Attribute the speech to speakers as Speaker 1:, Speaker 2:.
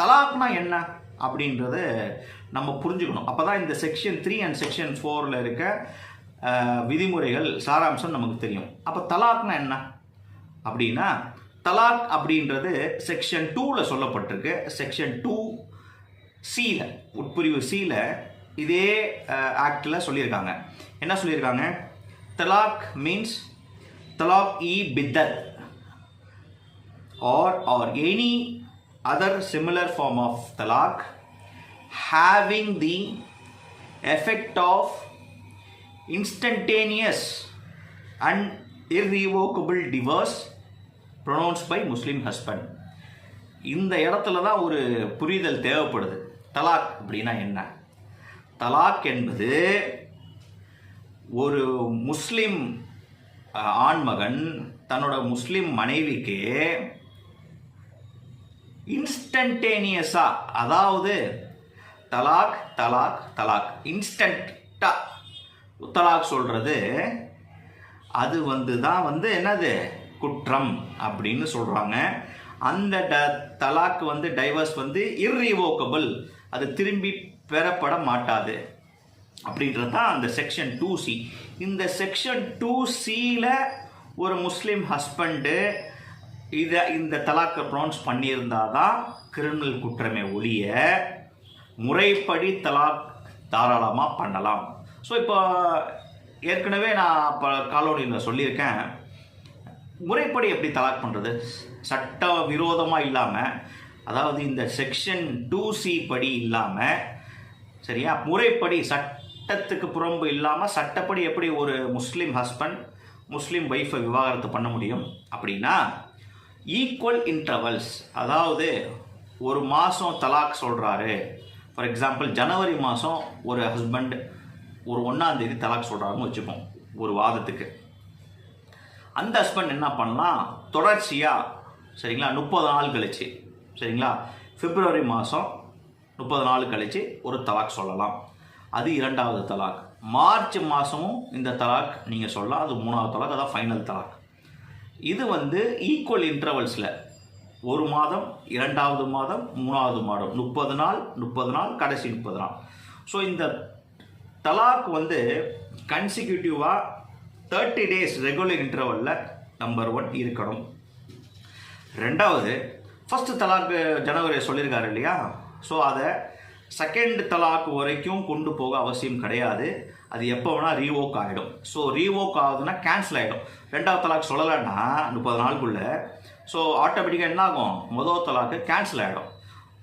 Speaker 1: தலாக்னா என்ன அப்படின்றத நம்ம புரிஞ்சுக்கணும். அப்போ தான் இந்த செக்ஷன் த்ரீ அண்ட் செக்ஷன் ஃபோரில் இருக்க விதிமுறைகள் சாராம்சம் நமக்கு தெரியும். அப்போ தலாக்னா என்ன? அப்படின்னா தலாக் அப்படின்றது செக்ஷன் டூவில் சொல்லப்பட்டிருக்கு. செக்ஷன் டூ சியில் உட்பிரிவு சியில் இதே ஆக்டில் சொல்லியிருக்காங்க. என்ன சொல்லியிருக்காங்க? தலாக் means talaq e biddat. Or or any other similar form of talaq having the effect of instantaneous and irrevocable divorce pronounced by muslim husband இந்த இடத்துல தான் ஒரு புரிதல் தேவைப்படுது தலாக் அப்படின்னா என்ன தலாக் என்பது ஒரு முஸ்லிம் ஆண்மகன் தன்னோட முஸ்லிம் மனைவிக்கு இன்ஸ்டன்டேனியஸாக அதாவது தலாக் தலாக் தலாக். இன்ஸ்டண்ட்டாக தலாக் சொல்கிறது அது வந்து தான் வந்து என்னது? குற்றம் அப்படின்னு சொல்கிறாங்க அந்த ட தலாக் வந்து டைவர்ஸ் வந்து இர்ரிவோக்கபிள் அது திரும்பி பெறப்பட மாட்டாது. அப்படின்றது தான் அந்த செக்ஷன் டூ சி இந்த செக்ஷன் டூ சியில் ஒரு முஸ்லீம் ஹஸ்பண்டு இதை இந்த தலாக்கை ப்ரொனவுன்ஸ் பண்ணியிருந்தால் தான் கிரிமினல் குற்றமே ஒழிய முறைப்படி தலாக் தாராளமாக பண்ணலாம். ஸோ இப்போ ஏற்கனவே நான் இப்போ காலோனியில் சொல்லியிருக்கேன். முறைப்படி எப்படி தலாக் பண்ணுறது சட்ட விரோதமாக இல்லாமல் அதாவது இந்த செக்ஷன் டூ சி படி இல்லாமல் சரியா? முறைப்படி சட்டத்துக்கு புறம்பு இல்லாமல் சட்டப்படி எப்படி ஒரு முஸ்லீம் ஹஸ்பண்ட் முஸ்லீம் ஒய்ஃபை விவாகரத்து பண்ண முடியும்? அப்படின்னா ஈக்குவல் இன்டர்வல்ஸ் அதாவது ஒரு மாதம் தலாக் சொல்கிறாரு ஃபார் எக்ஸாம்பிள் ஜனவரி மாதம் ஒரு ஹஸ்பண்ட் ஒரு ஒன்றாந்தேதி தலாக் சொல்கிறாருன்னு வச்சுப்போம் ஒரு வாதத்துக்கு. அந்த ஹஸ்பண்ட் என்ன பண்ணலாம் தொடர்ச்சியாக சரிங்களா முப்பது நாள் கழிச்சு சரிங்களா பிப்ரவரி மாதம் முப்பது நாள் கழிச்சு ஒரு தலாக் சொல்லலாம். அது இரண்டாவது தலாக். மார்ச் மாதமும் இந்த தலாக் நீங்கள் சொல்லலாம் அது மூணாவது தலாக் அதான் ஃபைனல் தலாக். இது வந்து ஈக்குவல் இன்டர்வல்ஸில் ஒரு மாதம் இரண்டாவது மாதம் மூணாவது மாதம். முப்பது நாள் முப்பது நாள் கடைசி முப்பது நாள். ஸோ இந்த தலாக் வந்து கன்சிக்யூட்டிவாக தேர்ட்டி டேஸ் ரெகுலர் இன்டர்வலில் நம்பர் ஒன் இருக்கணும். ரெண்டாவது ஃபஸ்ட்டு தலாக் ஜனவரி சொல்லியிருக்காரு இல்லையா? ஸோ அதை செகண்ட் தலாக் வரைக்கும் கொண்டு போக அவசியம் கிடையாது. அது எப்போ வேணால் ரீவோக் ஆகிடும் ஸோ ரீவோக் ஆகுதுன்னா கேன்சல் ஆகிடும் ரெண்டாவது தலாக் சொல்லலைன்னா முப்பது நாளுக்குள்ளே ஸோ ஆட்டோமேட்டிக்காக என்ன ஆகும் முதல் தலாக்கு கேன்சல் ஆகிடும்